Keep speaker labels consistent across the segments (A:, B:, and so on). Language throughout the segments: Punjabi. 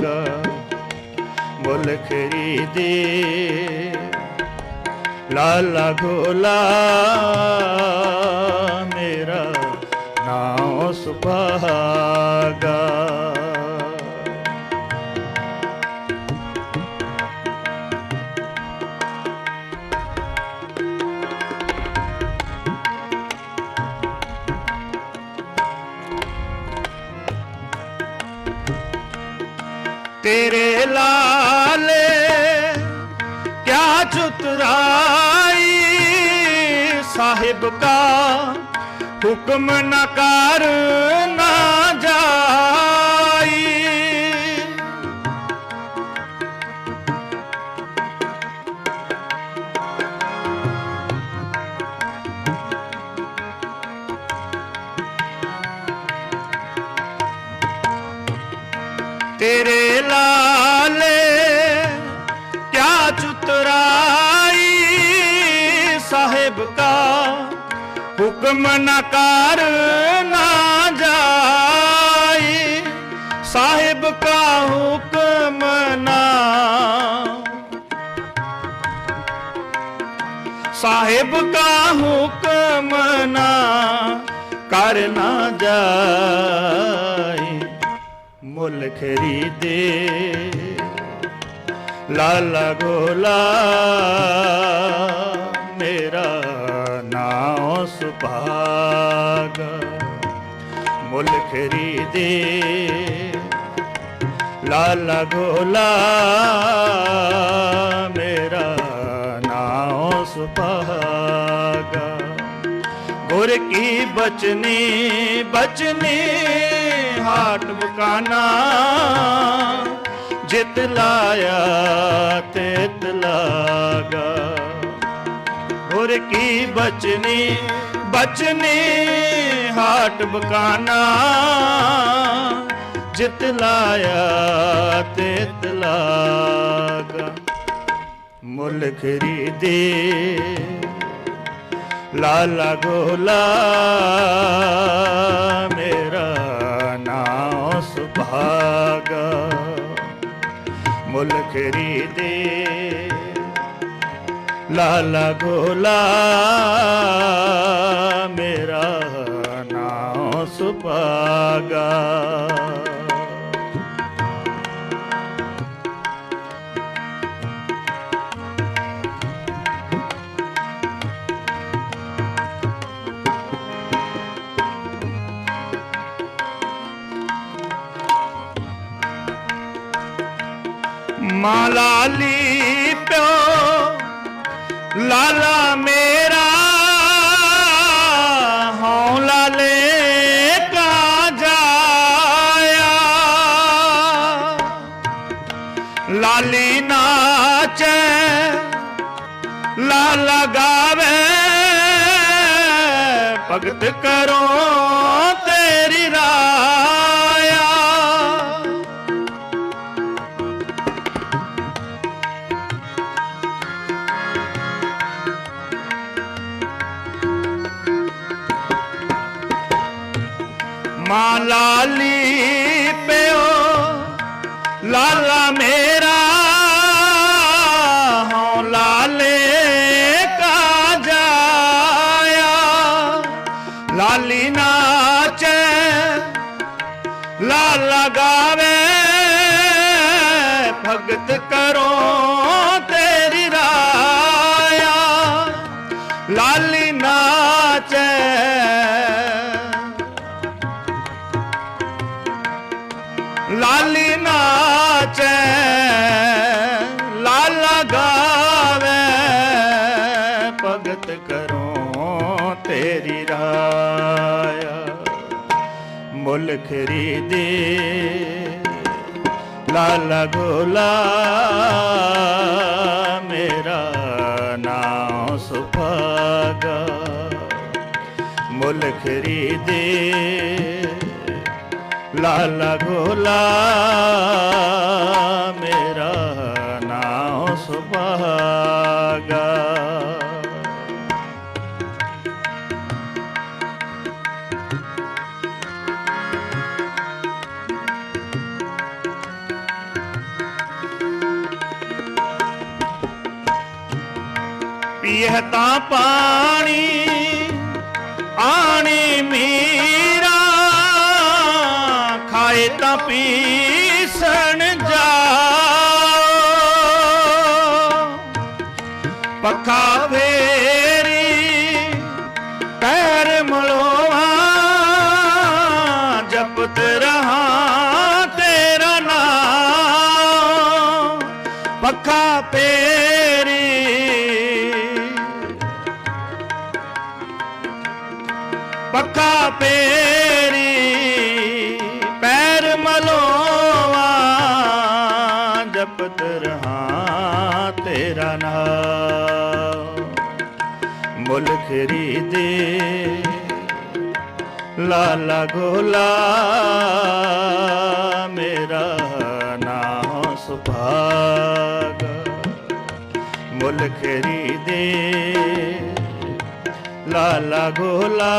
A: ਸੁਭਾਗਾ ਮੁੱਲ ਖਰੀਦੇ। ਲਾਲਾ ਗੋਲਾ ਮੇਰਾ ਨਾਮ ਸੁਭਾਗਾ। ਤੇਰੇ ਲਾਲੇ ਕਿਆ ਚੁਤਰਾਈ ਸਾਹਿਬ ਕਾ ਹੁਕਮ ਨ ਕਰ ਜਾ ਤੇਰੇ ਲਾਲੇ ਕਿਆ ਚੁਤਰਾਈ ਸਾਹਿਬ ਕਾ ਹੁਕਮ ਨ ਕਰ ਨਾ ਜਾਈ। ਸਾਹਿਬ ਕਾ ਹੁਕਮ ਨਾ। ਸਾਹਿਬ ਕਾ ਹੁਕਮ ਨਾ ਕਰ ਨਾ ਜਾਈ। ਮੁੱਲ ਖਰੀਦੇ। ਲਾਲਾ ਗੋਲਾ, ਮੇਰਾ ਨਾਮ ਸੁਭਾਗ। ਮੁੱਲ ਖਰੀਦੇ। ਲਾਲਾ ਗੋਲਾ, ਮੇਰਾ ਨਾਮ ਸੁਭਾਗਾ। ਗੁਰ ਕੀ ਬਚਨੀ ਬਚਨੀ ਹਾਟ ਬਕਾਨਾ ਜਿਤ ਲਾਇਆ ਤਿਤ ਲਾਗਾ। ਹੋਰ ਕੀ ਬਚਨੀ ਬਚਨੀ ਹਾਟ ਬਕਾਨਾ ਜਿਤ ਲਾਇਆ ਤਿਤ ਲਾਗਾ। ਮੁੱਲ ਖਰੀਦੇ ਲਾਲਾ ਗੋਲਾ ਮੇਰਾ ਨਾਮ ਸੁਭਾਗਾ ਮੁੱਲ ਖਰੀਦੇ ਲਾਲਾ ਗੋਲਾ ਮੇਰਾ ਨਾਮ ਸੁਭਾਗਾ ਮਾਂ ਲਾਲੀ ਪਿਓ, ਲਾਲਾ ਮੇਰਾ ਹਉ ਲਾਲੇ ਕਾ ਜਾਇਆ। ਲਾਲੀ ਨਾਚੈ, ਲਾਲਾ ਗਾਵੇ, ਭਗਤ ਕਰੋ। ਲਾਲੀ ਪਿਓ, ਲਾਲਾ ਮੇਰਾ, ਹਉ ਲਾਲੇ ਕਾ ਜਾਇਆ। ਲਾਲੀ ਨਾਚੈ, ਲਾਲਾ ਗਾਵੇ, ਭਗਤ ਕਰੋ ਤੇਰੀ ਰਾਇਆ। ਲਾਲੀ ਨਾਚੈ ਨਾਚੈ, ਲਾਲਾ ਗਾਵੇ, ਭਗਤ ਕਰੋ ਤੇਰੀ ਰਾਇਆ ਮੁੱਲ ਖਰੀਦੇ, ਲਾਲਾ ਗੋਲਾ, ਮੇਰਾ ਨਾਮ ਸੁਭਾਗਾ। ਮੁੱਲ ਖਰੀਦੇ ਲਾਲਾ ਗੋਲਾ ਮੇਰਾ ਨਾਮ ਸੁਭਾਗਾ। ਪੀਹ ਤਾਂ ਪਾਣੀ ਆਣੀ কাপি ਪੈਰ ਮਲੋਵਾ ਜਪਤ ਰਹਾ ਤੇਰਾ ਨਾਮ। ਮੁੱਲ ਖਰੀਦੇ ਲਾਲਾ ਗੋਲਾ ਮੇਰਾ ਨਾਮ ਸੁਭਾਗ। ਮੁੱਲ ਖਰੀਦੇ ਲਾਲਾ ਗੋਲਾ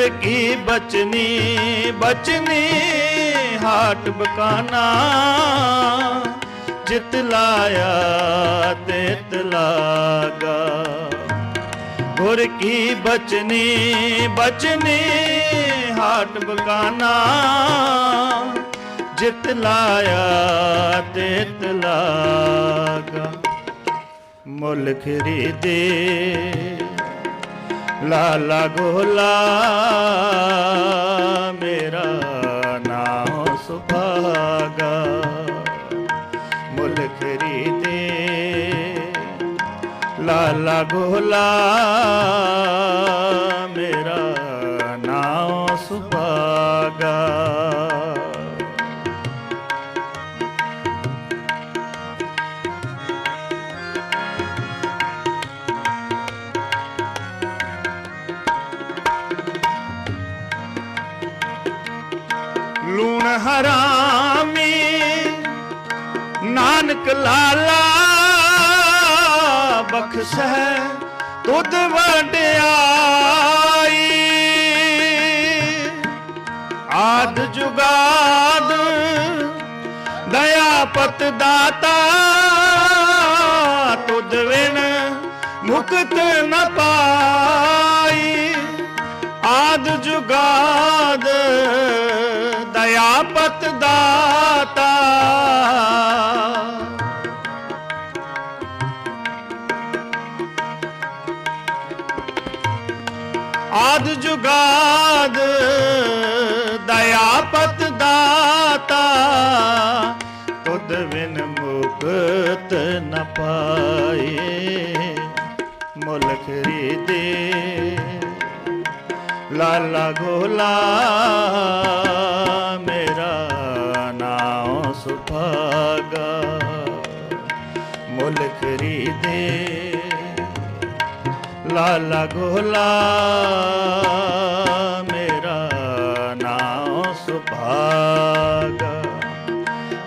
A: ਗੁਰ ਕੀ ਬਚਨੀ ਬਚਨੀ ਹਾਟ ਬਕਾਨਾ। ਜਿਤ ਲਾਇਆ ਤਿਤ ਲਾਗਾ। ਗੁਰ ਕੀ ਬਚਨੀ ਬਚਨੀ ਹਾਟ ਬਕਾਨਾ। ਜਿਤ ਲਾਇਆ ਤਿਤ ਲਾਗਾ। ਮੁੱਲ ਖਰੀਦੇ ਲਾਲਾ ਗੋਲਾ ਮੇਰਾ ਨਾਮ ਸੁਭਾਗਾ। ਮੁੱਲ ਖਰੀਦੇ ਲਾਲਾ ਗੋਲਾ ਲੂਣ ਹਰਾਮੀ, ਨਾਨਕ ਲਾਲਾ ਬਖਸ਼ੈ ਤੁਧ ਵਡਿਆਈ ਆਦ ਜੁਗਾਦ ਦਇਆ ਪਤ ਦਾਤਾ, ਤੁਧ ਵਿਣ ਮੁਕਤ ਨ ਪਾਈ। ਆਦ ਜੁਗਾਦ ਦਾਤਾ ਆਦ ਜੁਗਾਦ ਦਇਆ ਪਤ ਦਾਤਾ ਤੁਧ ਬਿਨ ਮੁਕਤ ਨ ਪਾਏ ਮੁੱਲ ਖਰੀਦੇ ਲਾਲਾ ਗੋਲਾ ਮੇ ਨਾਮ ਸੁਭਾਗਾ ਮੁੱਲ ਖਰੀਦੇ ਲਾਲਾ ਗੋਲਾ, ਮੇਰਾ ਨਾਮ ਸੁਭਾਗਾ।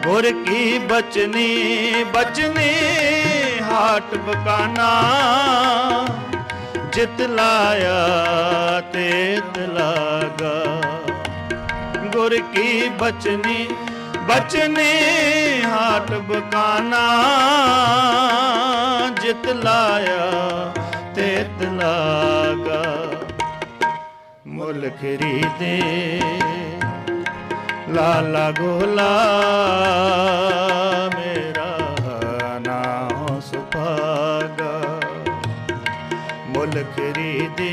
A: ਗੁਰ ਕੀ ਬਚਨੀ ਬਚਨੀ, ਹਾਟ ਬਕਾਨਾ। ਜਿਤ ਲਾਇਆ ਤੇਤ ਲਾਗਾ। ਗੁਰ ਕੀ ਬਚਨੀ ਬਚਨੇ ਹਾਟ ਬਕਾਨਾ ਜਿਤ ਲਾਇਆ ਤੇ ਲਾਗਾ ਮੁੱਲ ਖਰੀਦੇ ਲਾਲਾ ਗੋਲਾ ਮੇਰਾ ਨਾਮ ਸੁਭਾਗਾ ਮੁੱਲ ਖਰੀਦੇ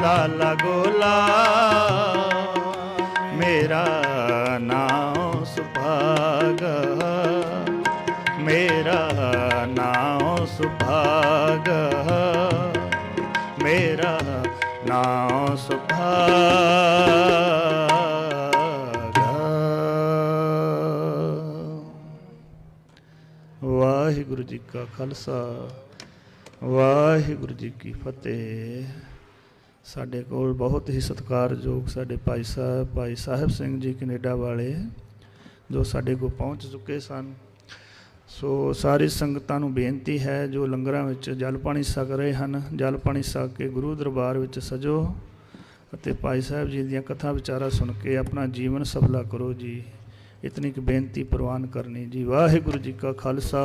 A: ਲਾਲਾ ਗੋਲਾ ਮੇਰਾ ਨਾਮ ਸੁਭਾਗਾ। ਮੇਰਾ ਨਾਮ ਸੁਭਾਗਾ। ਮੇਰਾ ਨਾਮ ਸੁਭਾਗਾ। ਵਾਹਿਗੁਰੂ ਜੀ ਕਾ ਖਾਲਸਾ, ਵਾਹਿਗੁਰੂ ਜੀ ਕੀ ਫਤਿਹ। ਸਾਡੇ ਕੋਲ ਬਹੁਤ ਹੀ ਸਤਿਕਾਰਯੋਗ ਸਾਡੇ ਭਾਈ ਸਾਹਿਬ ਭਾਈ ਸਾਹਿਬ ਸਿੰਘ ਜੀ ਕੈਨੇਡਾ ਵਾਲੇ, ਜੋ ਸਾਡੇ ਕੋਲ ਪਹੁੰਚ ਚੁੱਕੇ ਸਨ। ਸੋ ਸਾਰੀ ਸੰਗਤਾਂ ਨੂੰ ਬੇਨਤੀ ਹੈ, ਜੋ ਲੰਗਰਾਂ ਵਿੱਚ ਜਲ ਪਾਣੀ ਛਕ ਰਹੇ ਹਨ, ਜਲ ਪਾਣੀ ਛਕ ਕੇ ਗੁਰੂ ਦਰਬਾਰ ਵਿੱਚ ਸਜੋ ਅਤੇ ਭਾਈ ਸਾਹਿਬ ਜੀ ਦੀਆਂ ਕਥਾ ਵਿਚਾਰਾ ਸੁਣ ਕੇ ਆਪਣਾ ਜੀਵਨ ਸਫਲਾ ਕਰੋ ਜੀ। ਇਤਨੀ ਕੁ ਬੇਨਤੀ ਪ੍ਰਵਾਨ ਕਰਨੀ ਜੀ। ਵਾਹਿਗੁਰੂ ਜੀ ਕਾ ਖਾਲਸਾ।